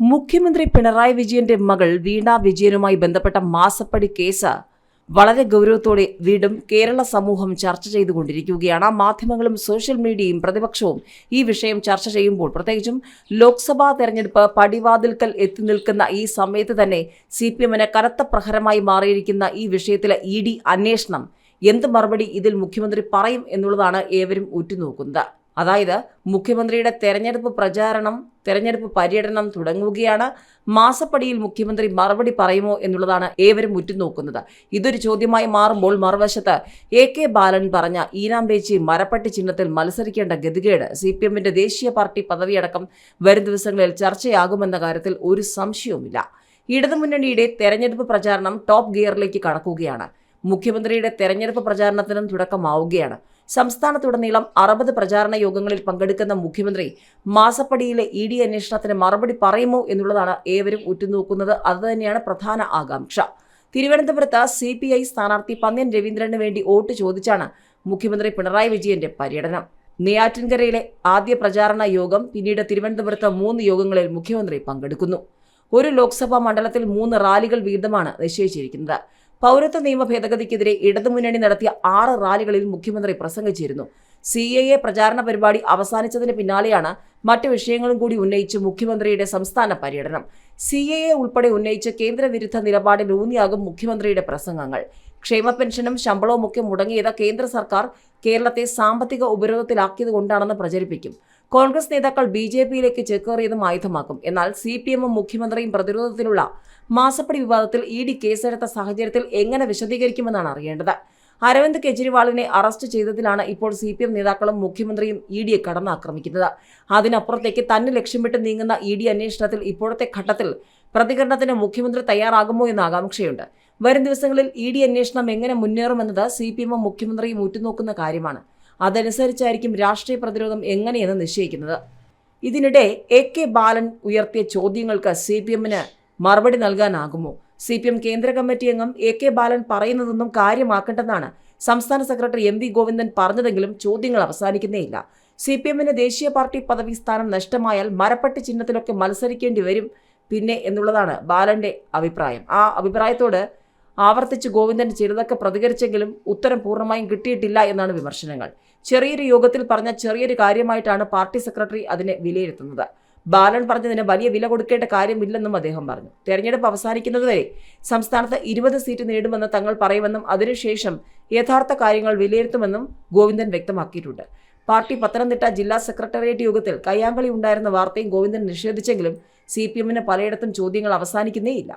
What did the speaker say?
മുഖ്യമന്ത്രി പിണറായി വിജയന്റെ മകൾ വീണ വിജയനുമായി ബന്ധപ്പെട്ട മാസപ്പടി കേസ് വളരെ ഗൗരവത്തോടെ വീണ്ടും കേരള സമൂഹം ചർച്ച ചെയ്തുകൊണ്ടിരിക്കുകയാണ്. മാധ്യമങ്ങളും സോഷ്യൽ മീഡിയയും പ്രതിപക്ഷവും ഈ വിഷയം ചർച്ച ചെയ്യുമ്പോൾ പ്രത്യേകിച്ചും ലോക്സഭാ തെരഞ്ഞെടുപ്പ് പടിവാതിൽക്കൽ എത്തി നിൽക്കുന്ന ഈ സമയത്ത് തന്നെ സി പി എമ്മിന് കനത്ത പ്രഹരമായി മാറിയിരിക്കുന്ന ഈ വിഷയത്തിലെ ഇ ഡി അന്വേഷണം എന്ത് മറുപടി ഇതിൽ മുഖ്യമന്ത്രി പറയും എന്നുള്ളതാണ് ഏവരും ഉറ്റുനോക്കുന്നത്. അതായത് മുഖ്യമന്ത്രിയുടെ തെരഞ്ഞെടുപ്പ് പ്രചാരണം തെരഞ്ഞെടുപ്പ് പര്യടനം തുടങ്ങുകയാണ്. മാസപ്പടിയിൽ മുഖ്യമന്ത്രി മറുപടി പറയുമോ എന്നുള്ളതാണ് ഏവരും ഉറ്റുനോക്കുന്നത്. ഇതൊരു ചോദ്യമായി മാറുമ്പോൾ മറുവശത്ത് എ കെ ബാലൻ പറഞ്ഞ ഈനാമ്പേച്ചി മരപ്പട്ടി ചിഹ്നത്തിൽ മത്സരിക്കേണ്ട ഗതികേട് സി പി ദേശീയ പാർട്ടി പദവിയടക്കം വരും ദിവസങ്ങളിൽ ചർച്ചയാകുമെന്ന കാര്യത്തിൽ ഒരു സംശയവുമില്ല. ഇടതുമുന്നണിയുടെ തെരഞ്ഞെടുപ്പ് പ്രചാരണം ടോപ്പ് ഗിയറിലേക്ക് കടക്കുകയാണ്. മുഖ്യമന്ത്രിയുടെ തെരഞ്ഞെടുപ്പ് പ്രചാരണത്തിനും തുടക്കമാവുകയാണ്. സംസ്ഥാനത്തുടനീളം അറുപത് പ്രചാരണ യോഗങ്ങളിൽ പങ്കെടുക്കുന്ന മുഖ്യമന്ത്രി മാസപ്പടിയിലെ ഇ ഡി അന്വേഷണത്തിന് മറുപടി പറയുമോ എന്നുള്ളതാണ് ഏവരും ഉറ്റുനോക്കുന്നത്. അതുതന്നെയാണ് പ്രധാന ആകാംക്ഷ. തിരുവനന്തപുരത്ത് സി പി ഐ സ്ഥാനാർത്ഥി പന്ന്യൻ രവീന്ദ്രന് വേണ്ടി വോട്ട് ചോദിച്ചാണ് മുഖ്യമന്ത്രി പിണറായി വിജയന്റെ പര്യടനം. നെയ്യാറ്റിൻകരയിലെ ആദ്യ പ്രചാരണ യോഗം പിന്നീട് തിരുവനന്തപുരത്ത് മൂന്ന് യോഗങ്ങളിൽ മുഖ്യമന്ത്രി പങ്കെടുക്കുന്നു. ഒരു ലോക്സഭാ മണ്ഡലത്തിൽ മൂന്ന് റാലികൾ വീതമാണ് നിശ്ചയിച്ചിരിക്കുന്നത്. പൗരത്വ നിയമ ഭേദഗതിക്കെതിരെ ഇടതുമുന്നണി നടത്തിയ ആറ് റാലികളിൽ മുഖ്യമന്ത്രി പ്രസംഗിച്ചിരുന്നു. സി എ എ പ്രചാരണ പരിപാടി അവസാനിച്ചതിന് പിന്നാലെയാണ് മറ്റ് വിഷയങ്ങളും കൂടി ഉന്നയിച്ച് മുഖ്യമന്ത്രിയുടെ സംസ്ഥാന പര്യടനം. സി എ എ ഉൾപ്പെടെ ഉന്നയിച്ച കേന്ദ്രവിരുദ്ധ നിലപാടിൽ ഊന്നിയാകും മുഖ്യമന്ത്രിയുടെ പ്രസംഗങ്ങൾ. ക്ഷേമ പെൻഷനും ശമ്പളവും ഒക്കെ മുടങ്ങിയത് കേന്ദ്ര സർക്കാർ കേരളത്തെ സാമ്പത്തിക ഉപരോധത്തിലാക്കിയതുകൊണ്ടാണെന്ന് പ്രചരിപ്പിക്കും. കോൺഗ്രസ് നേതാക്കൾ ബി ജെ പിയിലേക്ക് ചേക്കേറിയതും ആയുധമാക്കും. എന്നാൽ സി പി എമ്മും മുഖ്യമന്ത്രിയും പ്രതിരോധത്തിലുള്ള മാസപ്പടി വിവാദത്തിൽ ഇ ഡി കേസെടുത്ത സാഹചര്യത്തിൽ എങ്ങനെ വിശദീകരിക്കുമെന്നാണ് അറിയേണ്ടത്. അരവിന്ദ് കെജ്രിവാളിനെ അറസ്റ്റ് ചെയ്തതിലാണ് ഇപ്പോൾ സി പി എം നേതാക്കളും മുഖ്യമന്ത്രിയും ഇ ഡിയെ കടന്നാക്രമിക്കുന്നത്. അതിനപ്പുറത്തേക്ക് തന്നെ ലക്ഷ്യമിട്ട് നീങ്ങുന്ന ഇ ഡി അന്വേഷണത്തിൽ ഇപ്പോഴത്തെ ഘട്ടത്തിൽ പ്രതികരണത്തിന് മുഖ്യമന്ത്രി തയ്യാറാകുമോ എന്ന ആകാംക്ഷയുണ്ട്. വരും ദിവസങ്ങളിൽ ഇ ഡി അന്വേഷണം എങ്ങനെ മുന്നേറുമെന്നത് സി പി എമ്മും മുഖ്യമന്ത്രിയും ഉറ്റുനോക്കുന്ന കാര്യമാണ്. അതനുസരിച്ചായിരിക്കും രാഷ്ട്രീയ പ്രതിരോധം എങ്ങനെയെന്ന് നിശ്ചയിക്കുന്നത്. ഇതിനിടെ എ കെ ബാലൻ ഉയർത്തിയ ചോദ്യങ്ങൾക്ക് സി പി എമ്മിന് മറുപടി നൽകാനാകുമോ? സി പി എം കേന്ദ്ര കമ്മിറ്റി അംഗം എ കെ ബാലൻ പറയുന്നതൊന്നും കാര്യമാക്കേണ്ടെന്നാണ് സംസ്ഥാന സെക്രട്ടറി എം വി ഗോവിന്ദൻ പറഞ്ഞതെങ്കിലും ചോദ്യങ്ങൾ അവസാനിക്കുന്നേയില്ല. സി പി എമ്മിന് ദേശീയ പാർട്ടി പദവി സ്ഥാനം നഷ്ടമായാൽ മരപ്പട്ടി ചിഹ്നത്തിലൊക്കെ മത്സരിക്കേണ്ടി വരും പിന്നെ എന്നുള്ളതാണ് ബാലന്റെ അഭിപ്രായം. ആ അഭിപ്രായത്തോട് ആവർത്തിച്ച് ഗോവിന്ദൻ ചിലതൊക്കെ പ്രതികരിച്ചെങ്കിലും ഉത്തരം പൂർണമായും കിട്ടിയിട്ടില്ല എന്നാണ് വിമർശനങ്ങൾ. ചെറിയൊരു യോഗത്തിൽ പറഞ്ഞ ചെറിയൊരു കാര്യമായിട്ടാണ് പാർട്ടി സെക്രട്ടറി അതിനെ വിലയിരുത്തുന്നത്. ബാലൻ പറഞ്ഞതിന് വലിയ വില കൊടുക്കേണ്ട കാര്യമില്ലെന്നും അദ്ദേഹം പറഞ്ഞു. തെരഞ്ഞെടുപ്പ് അവസാനിക്കുന്നതുവരെ സംസ്ഥാനത്ത് ഇരുപത് സീറ്റ് നേടുമെന്ന് തങ്ങൾ പറയുമെന്നും അതിനുശേഷം യഥാർത്ഥ കാര്യങ്ങൾ വിലയിരുത്തുമെന്നും ഗോവിന്ദൻ വ്യക്തമാക്കിയിട്ടുണ്ട്. പാർട്ടി പത്തനംതിട്ട ജില്ലാ സെക്രട്ടേറിയറ്റ് യോഗത്തിൽ കയ്യാങ്കളി ഉണ്ടായിരുന്ന വാർത്തയും ഗോവിന്ദൻ നിഷേധിച്ചെങ്കിലും സി പി എമ്മിന് പലയിടത്തും ചോദ്യങ്ങൾ അവസാനിക്കുന്നേയില്ല.